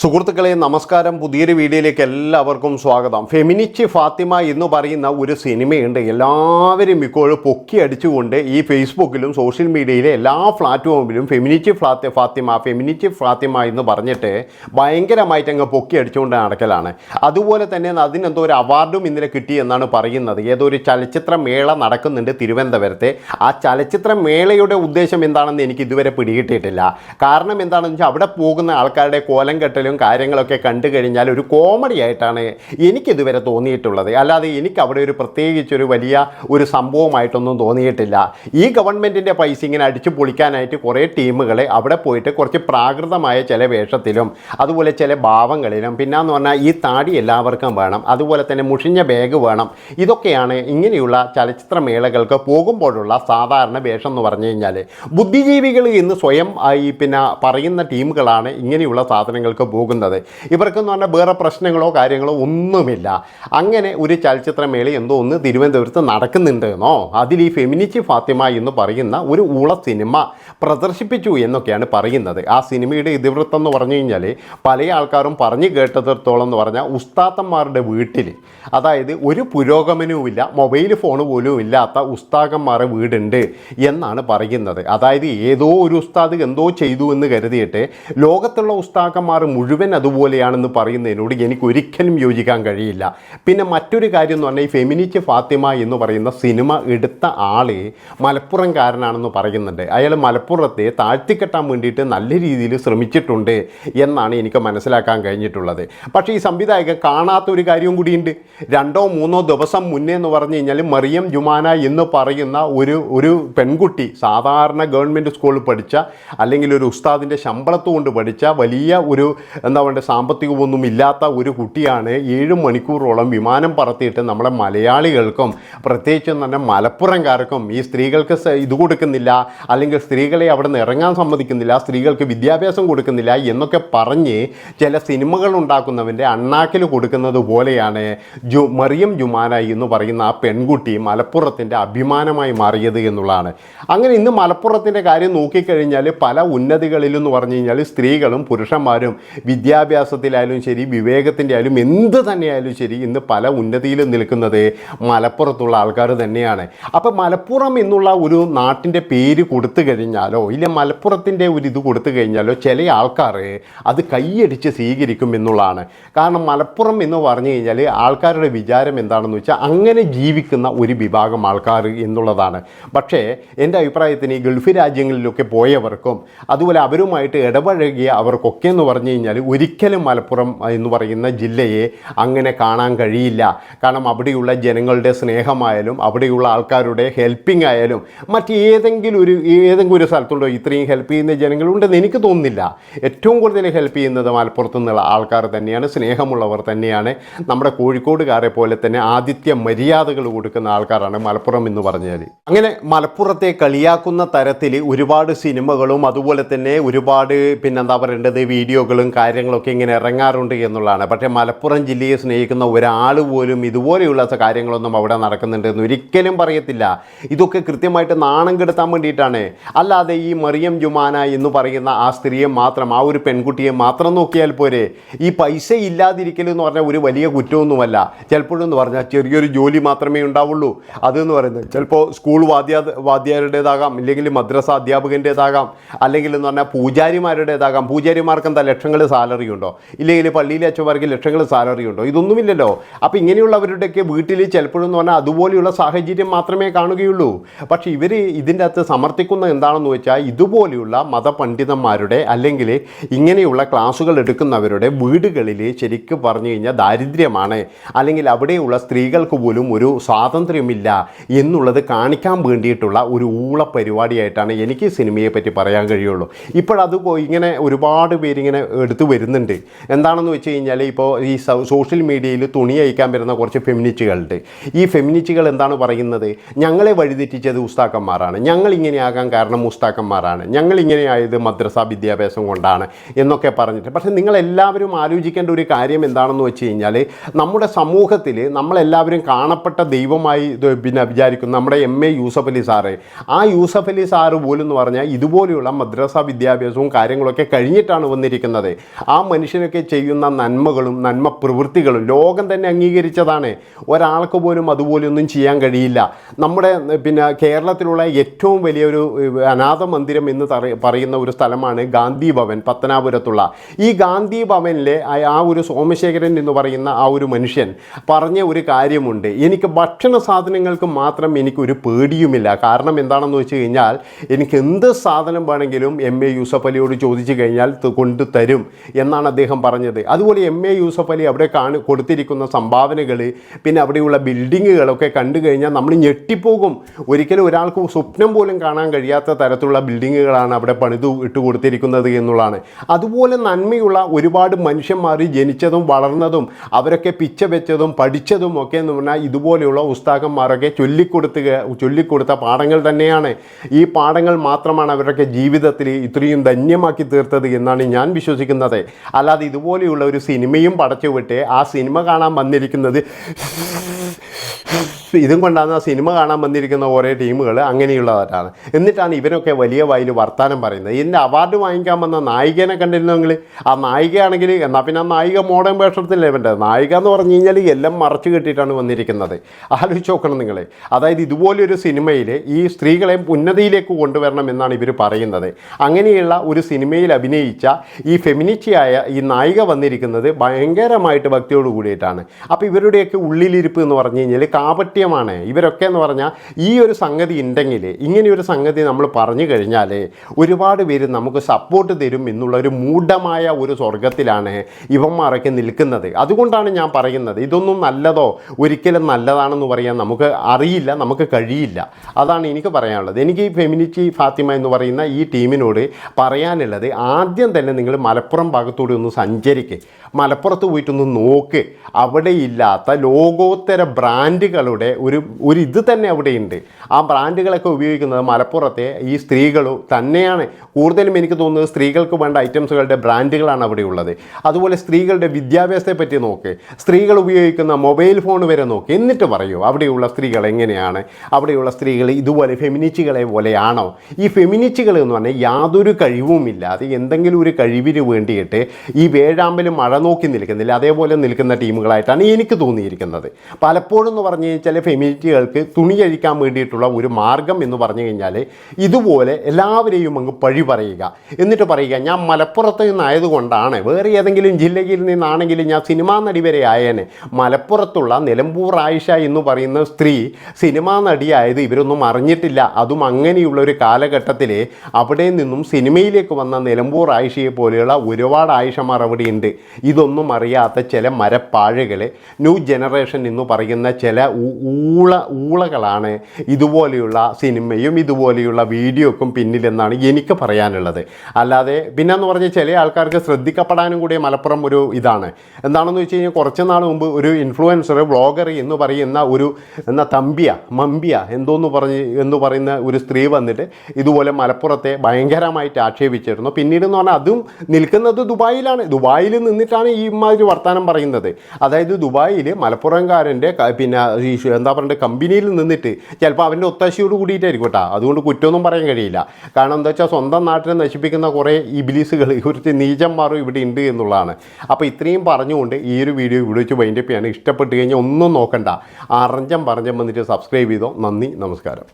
സുഹൃത്തുക്കളെ നമസ്കാരം. പുതിയൊരു വീഡിയോയിലേക്ക് എല്ലാവർക്കും സ്വാഗതം. ഫെമിനിച്ച് ഫാത്തിമ എന്ന് പറയുന്ന ഒരു സിനിമയുണ്ട്. എല്ലാവരും ഇപ്പോഴും പൊക്കി അടിച്ചുകൊണ്ട് ഈ ഫേസ്ബുക്കിലും സോഷ്യൽ മീഡിയയിലെ എല്ലാ പ്ലാറ്റ്ഫോമിലും ഫെമിനിച്ച് ഫ്ലാത്തി ഫാത്തിമ ഫെമിനിച്ച് ഫാത്തിമ എന്ന് പറഞ്ഞിട്ട് ഭയങ്കരമായിട്ട് അങ്ങ് പൊക്കി അടിച്ചുകൊണ്ട് നടക്കലാണ്. അതുപോലെ തന്നെ അതിനെന്തോ ഒരു അവാർഡും ഇന്നലെ കിട്ടി എന്നാണ് പറയുന്നത്. ഏതോ ഒരു ചലച്ചിത്ര മേള നടക്കുന്നുണ്ട് തിരുവനന്തപുരത്തെ. ആ ചലച്ചിത്ര മേളയുടെ ഉദ്ദേശം എന്താണെന്ന് എനിക്ക് ഇതുവരെ പിടികിട്ടിയിട്ടില്ല. കാരണം എന്താണെന്ന് വെച്ചാൽ അവിടെ പോകുന്ന ആൾക്കാരുടെ കോലം കെട്ടലും കാര്യങ്ങളൊക്കെ കണ്ടു കഴിഞ്ഞാൽ ഒരു കോമഡി ആയിട്ടാണ് എനിക്കിതുവരെ തോന്നിയിട്ടുള്ളത്. അല്ലാതെ എനിക്ക് അവിടെ ഒരു പ്രത്യേകിച്ചൊരു വലിയ ഒരു സംഭവമായിട്ടൊന്നും തോന്നിയിട്ടില്ല. ഈ ഗവൺമെന്റിന്റെ പൈസ ഇങ്ങനെ അടിച്ചു പൊളിക്കാനായിട്ട് കുറേ ടീമുകളെ അവിടെ പോയിട്ട് കുറച്ച് പ്രാകൃതമായ ചില വേഷത്തിലും അതുപോലെ ചില ഭാവങ്ങളിലും പിന്നെന്ന് പറഞ്ഞാൽ ഈ താടി എല്ലാവർക്കും വേണം അതുപോലെ തന്നെ മുഷിഞ്ഞ ബാഗ് വേണം ഇതൊക്കെയാണ് ഇങ്ങനെയുള്ള ചലച്ചിത്ര മേളകൾക്ക് പോകുമ്പോഴുള്ള സാധാരണ വേഷം എന്ന് പറഞ്ഞു കഴിഞ്ഞാൽ ബുദ്ധിജീവികൾ ഇന്ന് സ്വയം ഈ പിന്നെ പറയുന്ന ടീമുകളാണ് ഇങ്ങനെയുള്ള സാധനങ്ങൾക്ക് പോകുന്നത് ഇവർക്കെന്ന് പറഞ്ഞാൽ വേറെ പ്രശ്നങ്ങളോ കാര്യങ്ങളോ ഒന്നുമില്ല. അങ്ങനെ ഒരു ചലച്ചിത്രമേള എന്തോ ഒന്ന് തിരുവനന്തപുരത്ത് നടക്കുന്നുണ്ട് എന്നോ അതിൽ ഈ ഫെമിനിച്ച് ഫാത്തിമ എന്ന് പറയുന്ന ഒരു ഉള സിനിമ പ്രദർശിപ്പിച്ചു എന്നൊക്കെയാണ് പറയുന്നത്. ആ സിനിമയുടെ ഇതിവൃത്തം എന്ന് പറഞ്ഞു കഴിഞ്ഞാൽ പല ആൾക്കാരും പറഞ്ഞു കേട്ടതിടത്തോളം എന്ന് പറഞ്ഞാൽ ഉസ്താത്തന്മാരുടെ വീട്ടിൽ അതായത് ഒരു പുരോഗമനവുമില്ല മൊബൈൽ ഫോൺ പോലും ഇല്ലാത്ത ഉസ്താക്കന്മാരുടെ വീടുണ്ട് എന്നാണ് പറയുന്നത്. അതായത് ഏതോ ഒരു ഉസ്താദ് എന്തോ ചെയ്തു എന്ന് കരുതിയിട്ട് ലോകത്തുള്ള ഉസ്താക്കന്മാർ മുഴുവൻ അതുപോലെയാണെന്ന് പറയുന്നതിനോട് എനിക്ക് ഒരിക്കലും യോജിക്കാൻ കഴിയില്ല. പിന്നെ മറ്റൊരു കാര്യം എന്ന് പറഞ്ഞാൽ ഈ ഫെമിനിച്ച് ഫാത്തിമ എന്ന് പറയുന്ന സിനിമ എടുത്ത ആൾ മലപ്പുറംകാരനാണെന്ന് പറയുന്നുണ്ട്. അയാൾ മലപ്പുറത്തെ താഴ്ത്തിക്കെട്ടാൻ വേണ്ടിയിട്ട് നല്ല രീതിയിൽ ശ്രമിച്ചിട്ടുണ്ട് എന്നാണ് എനിക്ക് മനസ്സിലാക്കാൻ കഴിഞ്ഞിട്ടുള്ളത്. പക്ഷേ ഈ സംവിധായകൻ കാണാത്ത ഒരു കാര്യവും കൂടിയുണ്ട്. രണ്ടോ മൂന്നോ ദിവസം മുന്നേ എന്ന് പറഞ്ഞു കഴിഞ്ഞാൽ മറിയം ജുമാന എന്ന് പറയുന്ന ഒരു ഒരു പെൺകുട്ടി സാധാരണ ഗവൺമെന്റ് സ്കൂളിൽ പഠിച്ച അല്ലെങ്കിൽ ഒരു ഉസ്താദിന്റെ ശമ്പളത്തുകൊണ്ട് പഠിച്ച വലിയ ഒരു എന്താ പറയുക സാമ്പത്തികമൊന്നും ഇല്ലാത്ത ഒരു കുട്ടിയാണ് ഏഴ് മണിക്കൂറോളം വിമാനം പറത്തിയിട്ട് നമ്മളെ മലയാളികൾക്കും പ്രത്യേകിച്ചും തന്നെ മലപ്പുറംകാർക്കും ഈ സ്ത്രീകൾക്ക് ഇത് കൊടുക്കുന്നില്ല അല്ലെങ്കിൽ സ്ത്രീകളെ അവിടെ നിന്ന് ഇറങ്ങാൻ സമ്മതിക്കുന്നില്ല സ്ത്രീകൾക്ക് വിദ്യാഭ്യാസം കൊടുക്കുന്നില്ല എന്നൊക്കെ പറഞ്ഞ് ചില സിനിമകൾ ഉണ്ടാക്കുന്നവന്റെ അണ്ണാക്കിൽ കൊടുക്കുന്നത് പോലെയാണ് ജു മറിയം ജുമാന എന്ന് പറയുന്ന ആ പെൺകുട്ടി മലപ്പുറത്തിന്റെ അഭിമാനമായി മാറിയത് എന്നുള്ളതാണ്. അങ്ങനെ ഇന്ന് മലപ്പുറത്തിന്റെ കാര്യം നോക്കിക്കഴിഞ്ഞാൽ പല ഉന്നതികളിലെന്ന് പറഞ്ഞു കഴിഞ്ഞാൽ സ്ത്രീകളും പുരുഷന്മാരും വിദ്യാഭ്യാസത്തിലായാലും ശരി വിവേകത്തിന്റെ ആയാലും എന്ത് തന്നെയായാലും ശരി ഇന്ന് പല ഉന്നതിയിലും നിൽക്കുന്നത് മലപ്പുറത്തുള്ള ആൾക്കാർ തന്നെയാണ്. അപ്പോൾ മലപ്പുറം എന്നുള്ള ഒരു നാട്ടിന്റെ പേര് കൊടുത്തു കഴിഞ്ഞാലോ ഇല്ല മലപ്പുറത്തിന്റെ ഒരു ഇത് കൊടുത്തു കഴിഞ്ഞാലോ ചില ആൾക്കാർ അത് കൈയടിച്ച് സ്വീകരിക്കും എന്നുള്ളതാണ്. കാരണം മലപ്പുറം എന്ന് പറഞ്ഞു കഴിഞ്ഞാൽ ആൾക്കാരുടെ വിചാരം എന്താണെന്ന് വെച്ചാൽ അങ്ങനെ ജീവിക്കുന്ന ഒരു വിഭാഗം ആൾക്കാർ എന്നുള്ളതാണ്. പക്ഷേ എന്റെ അഭിപ്രായത്തിന് ഈ ഗൾഫ് രാജ്യങ്ങളിലൊക്കെ പോയവർക്കും അതുപോലെ അവരുമായിട്ട് ഇടപഴകിയ അവർക്കൊക്കെ എന്ന് പറഞ്ഞു കഴിഞ്ഞാൽ ഒരിക്കലും മലപ്പുറം എന്ന് പറയുന്ന ജില്ലയെ അങ്ങനെ കാണാൻ കഴിയില്ല. കാരണം അവിടെയുള്ള ജനങ്ങളുടെ സ്നേഹമായാലും അവിടെയുള്ള ആൾക്കാരുടെ ഹെൽപ്പിംഗ് ആയാലും മറ്റേതെങ്കിലും ഒരു ഏതെങ്കിലും ഒരു സ്ഥലത്തുണ്ടോ ഇത്രയും ഹെൽപ്പ് ചെയ്യുന്ന ജനങ്ങളുണ്ടെന്ന് എനിക്ക് തോന്നുന്നില്ല. ഏറ്റവും കൂടുതൽ ഹെൽപ്പ് ചെയ്യുന്നത് മലപ്പുറത്തു നിന്നുള്ള ആൾക്കാർ തന്നെയാണ് സ്നേഹമുള്ളവർ തന്നെയാണ്. നമ്മുടെ കോഴിക്കോടുകാരെ പോലെ തന്നെ ആദിത്യ മര്യാദകൾ കൊടുക്കുന്ന ആൾക്കാരാണ് മലപ്പുറം എന്ന് പറഞ്ഞാൽ അങ്ങനെ മലപ്പുറത്തെ കളിയാക്കുന്ന തരത്തിൽ ഒരുപാട് സിനിമകളും അതുപോലെ തന്നെ ഒരുപാട് പിന്നെന്താ പറയേണ്ടത് വീഡിയോകളും കാര്യങ്ങളൊക്കെ ഇങ്ങനെ ഇറങ്ങാറുണ്ട് എന്നുള്ളതാണ്. പക്ഷേ മലപ്പുറം ജില്ലയെ സ്നേഹിക്കുന്ന ഒരാൾ പോലും ഇതുപോലെയുള്ള കാര്യങ്ങളൊന്നും അവിടെ നടക്കുന്നുണ്ട് എന്ന് ഒരിക്കലും പറയത്തില്ല. ഇതൊക്കെ കൃത്യമായിട്ട് നാണം കെടുത്താൻ വേണ്ടിയിട്ടാണ്. അല്ലാതെ ഈ മറിയം ജുമാന എന്ന് പറയുന്ന ആ സ്ത്രീയെ മാത്രം ആ ഒരു പെൺകുട്ടിയെ മാത്രം നോക്കിയാൽ പോരെ. ഈ പൈസ ഇല്ലാതിരിക്കലെന്ന് പറഞ്ഞാൽ ഒരു വലിയ കുറ്റമൊന്നുമല്ല. ചിലപ്പോഴെന്ന് പറഞ്ഞാൽ ചെറിയൊരു ജോലി മാത്രമേ ഉണ്ടാവുള്ളൂ. അതെന്ന് പറയുന്നത് ചിലപ്പോൾ സ്കൂൾ വാദ്യ വാദ്യാരുടേതാകാം ഇല്ലെങ്കിൽ മദ്രസ അധ്യാപകന്റേതാകാം അല്ലെങ്കിൽ എന്ന് പറഞ്ഞാൽ പൂജാരിമാരുടേതാകാം. പൂജാരിമാർക്ക് എന്താ ലക്ഷങ്ങൾ സാലറി ഉണ്ടോ? ഇല്ലെങ്കിൽ പള്ളിയിലെ അച്ഛന്മാർക്ക് ലക്ഷങ്ങൾ സാലറി ഉണ്ടോ? ഇതൊന്നുമില്ലല്ലോ. അപ്പോൾ ഇങ്ങനെയുള്ളവരുടെയൊക്കെ വീട്ടിൽ ചിലപ്പോഴെന്ന് പറഞ്ഞാൽ അതുപോലെയുള്ള സാഹചര്യം മാത്രമേ കാണുകയുള്ളൂ. പക്ഷേ ഇവർ ഇതിന്റെ അകത്ത് സമർത്ഥിക്കുന്ന എന്താണെന്ന് വെച്ചാൽ ഇതുപോലെയുള്ള മതപണ്ഡിതന്മാരുടെ അല്ലെങ്കിൽ ഇങ്ങനെയുള്ള ക്ലാസ്സുകൾ എടുക്കുന്നവരുടെ വീടുകളിൽ ശരിക്കും പറഞ്ഞു കഴിഞ്ഞാൽ ദാരിദ്ര്യമാണ്. അല്ലെങ്കിൽ അവിടെയുള്ള സ്ത്രീകൾക്ക് പോലും ഒരു സ്വാതന്ത്ര്യമില്ല എന്നുള്ളത് കാണിക്കാൻ വേണ്ടിയിട്ടുള്ള ഒരു ഊള പരിപാടിയായിട്ടാണ് എനിക്ക് സിനിമയെ പറ്റി പറയാൻ കഴിയുള്ളൂ. ഇപ്പോഴത് ഇങ്ങനെ ഒരുപാട് പേരിങ്ങനെ എടുത്തു വരുന്നുണ്ട്. എന്താണെന്ന് വെച്ച് കഴിഞ്ഞാൽ ഇപ്പോൾ ഈ സോഷ്യൽ മീഡിയയിൽ തുണി അയക്കാൻ വരുന്ന കുറച്ച് ഫെമിനിസ്റ്റുകളുണ്ട്. ഈ ഫെമിനിസ്റ്റുകൾ എന്താണ് പറയുന്നത്? ഞങ്ങളെ വഴിതെറ്റിച്ചത് ഉസ്താക്കന്മാരാണ്. ഞങ്ങൾ ഇങ്ങനെയാകാൻ കാരണം ഉസ്താക്കന്മാരാണ്. ഞങ്ങൾ ഇങ്ങനെ ആയത് മദ്രസ വിദ്യാഭ്യാസം കൊണ്ടാണ് എന്നൊക്കെ പറഞ്ഞിട്ട്. പക്ഷേ നിങ്ങളെല്ലാവരും ആലോചിക്കേണ്ട ഒരു കാര്യം എന്താണെന്ന് വെച്ച് കഴിഞ്ഞാൽ നമ്മുടെ സമൂഹത്തിൽ നമ്മളെല്ലാവരും കാണപ്പെട്ട ദൈവമായി പിന്നെ വിചാരിക്കുന്നു നമ്മുടെ M A Yusuf Ali sir. ആ യൂസഫ് അലി സാറ് പോലും എന്ന് പറഞ്ഞാൽ ഇതുപോലെയുള്ള മദ്രസ വിദ്യാഭ്യാസവും കാര്യങ്ങളൊക്കെ കഴിഞ്ഞിട്ടാണ് വന്നിരിക്കുന്നത്. ആ മനുഷ്യനൊക്കെ ചെയ്യുന്ന നന്മകളും നന്മ പ്രവൃത്തികളും ലോകം തന്നെ അംഗീകരിച്ചതാണ്. ഒരാൾക്ക് പോലും അതുപോലെയൊന്നും ചെയ്യാൻ കഴിയില്ല. നമ്മുടെ പിന്നെ കേരളത്തിലുള്ള ഏറ്റവും വലിയൊരു അനാഥ മന്ദിരം എന്ന് പറയുന്ന ഒരു സ്ഥലമാണ് ഗാന്ധി ഭവൻ പത്തനാപുരത്തുള്ള. ഈ ഗാന്ധി ഭവനിലെ ആ- ഒരു സോമശേഖരൻ എന്ന് പറയുന്ന ആ ഒരു മനുഷ്യൻ പറഞ്ഞ ഒരു കാര്യമുണ്ട്. എനിക്ക് ഭക്ഷണ സാധനങ്ങൾക്ക് മാത്രം എനിക്കൊരു പേടിയുമില്ല. കാരണം എന്താണെന്ന് വെച്ച് കഴിഞ്ഞാൽ എനിക്ക് എന്ത് സാധനം വേണമെങ്കിലും എം എ യൂസഫ് അലിയോട് ചോദിച്ചു കഴിഞ്ഞാൽ കൊണ്ടു തരും. എന്നാണ് അദ്ദേഹം പറഞ്ഞത്. അതുപോലെ എം എ യൂസഫ് അലി അവിടെ കാണി കൊടുത്തിരിക്കുന്ന സംഭാവനകൾ പിന്നെ അവിടെയുള്ള ബിൽഡിങ്ങുകളൊക്കെ കണ്ടു കഴിഞ്ഞാൽ നമ്മൾ ഞെട്ടിപ്പോകും. ഒരിക്കലും ഒരാൾക്ക് സ്വപ്നം പോലും കാണാൻ കഴിയാത്ത തരത്തിലുള്ള ബിൽഡിങ്ങുകളാണ് അവിടെ പണിതു ഇട്ട് കൊടുത്തിരിക്കുന്നത് എന്നുള്ളതാണ്. അതുപോലെ നന്മയുള്ള ഒരുപാട് മനുഷ്യന്മാർ ജനിച്ചതും വളർന്നതും അവരൊക്കെ പിച്ച വെച്ചതും പഠിച്ചതും ഒക്കെ എന്ന് പറഞ്ഞാൽ ഇതുപോലെയുള്ള ഉസ്താക്കന്മാരൊക്കെ ചൊല്ലിക്കൊടുത്തുക ചൊല്ലിക്കൊടുത്ത പാഠങ്ങൾ തന്നെയാണ്. ഈ പാഠങ്ങൾ മാത്രമാണ് അവരൊക്കെ ജീവിതത്തിൽ ഇത്രയും ധന്യമാക്കി തീർത്തത് എന്നാണ് ഞാൻ വിശ്വസിക്കുന്നത് അല്ലാതെ ഇതുപോലെയുള്ള ഒരു സിനിമയും പടച്ചുവിട്ട് ആ സിനിമ കാണാൻ വന്നിരിക്കുന്നത് ഇതും കൊണ്ടാണ് സിനിമ കാണാൻ വന്നിരിക്കുന്ന കുറേ ടീമുകൾ അങ്ങനെയുള്ളവരാണ്. എന്നിട്ടാണ് ഇവരൊക്കെ വലിയ വായിൽ വർത്താനം പറയുന്നത്. ഇതിന്റെ അവാർഡ് വാങ്ങിക്കാൻ വന്ന നായികനെ കണ്ടിരുന്നെങ്കിൽ ആ നായികയാണെങ്കിൽ എന്നാൽ പിന്നെ ആ നായിക മോഡേൺ വേഷത്തിലല്ലേ വേണ്ടത് നായിക എന്ന് പറഞ്ഞു കഴിഞ്ഞാൽ എല്ലാം മറച്ചു കെട്ടിയിട്ടാണ് വന്നിരിക്കുന്നത്. ആലോചിച്ച് നോക്കണം നിങ്ങൾ അതായത് ഇതുപോലൊരു സിനിമയിൽ ഈ സ്ത്രീകളെ ഉന്നതിയിലേക്ക് കൊണ്ടുവരണം എന്നാണ് ഇവർ പറയുന്നത്. അങ്ങനെയുള്ള ഒരു സിനിമയിൽ അഭിനയിച്ച ഈ ഫെമിനിറ്റിയായ ഈ നായിക വന്നിരിക്കുന്നത് ഭയങ്കരമായിട്ട് ഭക്തിയോട് കൂടിയിട്ടാണ്. അപ്പോൾ ഇവരുടെയൊക്കെ ഉള്ളിലിരിപ്പ് എന്ന് പറഞ്ഞു കഴിഞ്ഞാൽ കാപട്യമാണ് ഇവരൊക്കെ എന്ന് പറഞ്ഞാൽ ഈ ഒരു സംഗതി ഉണ്ടെങ്കിൽ ഇങ്ങനെയൊരു സംഗതി നമ്മൾ പറഞ്ഞു കഴിഞ്ഞാൽ ഒരുപാട് പേര് നമുക്ക് സപ്പോർട്ട് തരും എന്നുള്ള ഒരു മൂഢമായ ഒരു സ്വർഗത്തിലാണ് ഇവന്മാരൊക്കെ നിൽക്കുന്നത്. അതുകൊണ്ടാണ് ഞാൻ പറയുന്നത് ഇതൊന്നും നല്ലതോ ഒരിക്കലും നല്ലതാണെന്ന് പറയാൻ നമുക്ക് അറിയില്ല നമുക്ക് കഴിയില്ല. അതാണ് എനിക്ക് പറയാനുള്ളത്. എനിക്ക് ഈ ഫെമിനിറ്റി ഫാത്തിമ എന്ന് പറയുന്ന ഈ ടീമിനോട് പറയാനുള്ളത് ആദ്യം തന്നെ നിങ്ങൾ മലപ്പുറം ഭാഗത്തൂടെ ഒന്ന് സഞ്ചരിക്കുക മലപ്പുറത്ത് പോയിട്ടൊന്ന് നോക്ക്. അവിടെ ഇല്ലാത്ത ലോകോത്തര ബ്രാൻഡുകളുടെ ഒരു ഒരു ഇത് തന്നെ അവിടെയുണ്ട്. ആ ബ്രാൻഡുകളൊക്കെ ഉപയോഗിക്കുന്നത് മലപ്പുറത്തെ ഈ സ്ത്രീകൾ തന്നെയാണ്. കൂടുതലും എനിക്ക് തോന്നുന്നത് സ്ത്രീകൾക്ക് വേണ്ട ഐറ്റംസുകളുടെ ബ്രാൻഡുകളാണ് അവിടെ ഉള്ളത്. അതുപോലെ സ്ത്രീകളുടെ വിദ്യാഭ്യാസത്തെ പറ്റി നോക്ക്. സ്ത്രീകൾ ഉപയോഗിക്കുന്ന മൊബൈൽ ഫോൺ വരെ നോക്ക്. എന്നിട്ട് പറയൂ അവിടെയുള്ള സ്ത്രീകൾ എങ്ങനെയാണ്? അവിടെയുള്ള സ്ത്രീകൾ ഇതുപോലെ ഫെമിനിസ്റ്റുകളെ പോലെയാണോ? ഈ ഫെമിനിസ്റ്റുകൾ എന്ന് പറഞ്ഞാൽ യാതൊരു കഴിവുമില്ലാതെ എന്തെങ്കിലും ഒരു കഴിവിന് വേണ്ടിയിട്ട് ഈ വേഴാമ്പലും മഴ നോക്കി നിൽക്കുന്നില്ല. അതേപോലെ നിൽക്കുന്ന ടീമുകളായിട്ടാണ് എനിക്ക് തോന്നിയിരിക്കുന്നത്. പലപ്പോഴും എന്ന് പറഞ്ഞു കഴിഞ്ഞാൽ ഫെമിനിറ്റികൾക്ക് തുണി അഴിക്കാൻ വേണ്ടിയിട്ടുള്ള ഒരു മാർഗം എന്ന് പറഞ്ഞു കഴിഞ്ഞാൽ ഇതുപോലെ എല്ലാവരെയും അങ്ങ് പഴി പറയുക. എന്നിട്ട് പറയുക ഞാൻ മലപ്പുറത്ത് നിന്നായതുകൊണ്ടാണ് വേറെ ഏതെങ്കിലും ജില്ലയിൽ നിന്നാണെങ്കിലും ഞാൻ സിനിമാ നടി വരെ ആയേനെ. മലപ്പുറത്തുള്ള നിലമ്പൂർ ആയിഷ എന്ന് പറയുന്ന സ്ത്രീ സിനിമാ നടിയായത് ഇവരൊന്നും അറിഞ്ഞിട്ടില്ല. അതും അങ്ങനെയുള്ള ഒരു കാലഘട്ടത്തിൽ അവിടെ നിന്നും സിനിമയിലേക്ക് വന്ന നിലമ്പൂർ ആയിഷയെ പോലെയുള്ള ഒരുപാട് ആയിഷമാർ അവിടെയുണ്ട് ഇതൊന്നും അറിയാത്ത ചില മരപ്പാഴകൾ ന്യൂ ജനറേഷൻ എന്ന് പറയുന്ന ചില ഊള ഊളകളാണ് ഇതുപോലെയുള്ള സിനിമയും ഇതുപോലെയുള്ള വീഡിയോക്കും പിന്നിലെന്നാണ് എനിക്ക് പറയാനുള്ളത്. അല്ലാതെ പിന്നെ എന്ന് പറഞ്ഞാൽ ചില ആൾക്കാർക്ക് ശ്രദ്ധിക്കപ്പെടാനും കൂടി മലപ്പുറം ഒരു ഇതാണ്. എന്താണെന്ന് വെച്ച് കഴിഞ്ഞാൽ കുറച്ച് നാൾ മുമ്പ് ഒരു ഇൻഫ്ലുവൻസർ വ്ളോഗർ എന്ന് പറയുന്ന ഒരു എന്ന തമ്പിയ മമ്പിയ എന്തോന്ന് പറഞ്ഞ് എന്ന് പറയുന്ന ഒരു സ്ത്രീ വന്നിട്ട് ഇതുപോലെ മലപ്പുറത്തെ ഭയങ്കരമായിട്ട് ആക്ഷേപിച്ചിരുന്നു. പിന്നീട് എന്ന് പറഞ്ഞാൽ അതും നിൽക്കുന്നത് ദുബായിലാണ്. ദുബായിൽ നിന്നിട്ടാണ് ഈ മാതിരി വർത്തമാനം പറയുന്നത്. അതായത് ദുബായിൽ മലപ്പുറംകാരന്റെ പിന്നെ എന്താ പറയുക കമ്പനിയിൽ നിന്നിട്ട് ചിലപ്പോൾ അവന്റെ ഒത്താശയോട് കൂടിയിട്ടായിരിക്കും കേട്ടോ. അതുകൊണ്ട് കുറ്റമൊന്നും പറയാൻ കഴിയില്ല. കാരണം എന്താ വെച്ചാൽ സ്വന്തം നാട്ടിനെ നശിപ്പിക്കുന്ന കുറേ ഇബിലീസുകൾ കുറച്ച് നീചന്മാരും ഇവിടെ ഉണ്ട് എന്നുള്ളതാണ്. അപ്പോൾ ഇത്രയും പറഞ്ഞുകൊണ്ട് ഈ ഒരു വീഡിയോ ഇവിടെ വെച്ച് വൈൻഡപ്പ് ചെയ്യാൻ ഇഷ്ടപ്പെട്ട് കഴിഞ്ഞാൽ ഒന്നും നോക്കണ്ട. അറിഞ്ഞം പറഞ്ഞം വന്നിട്ട് സബ്സ്ക്രൈബ് ചെയ്തോ. നന്ദി നമസ്കാരം.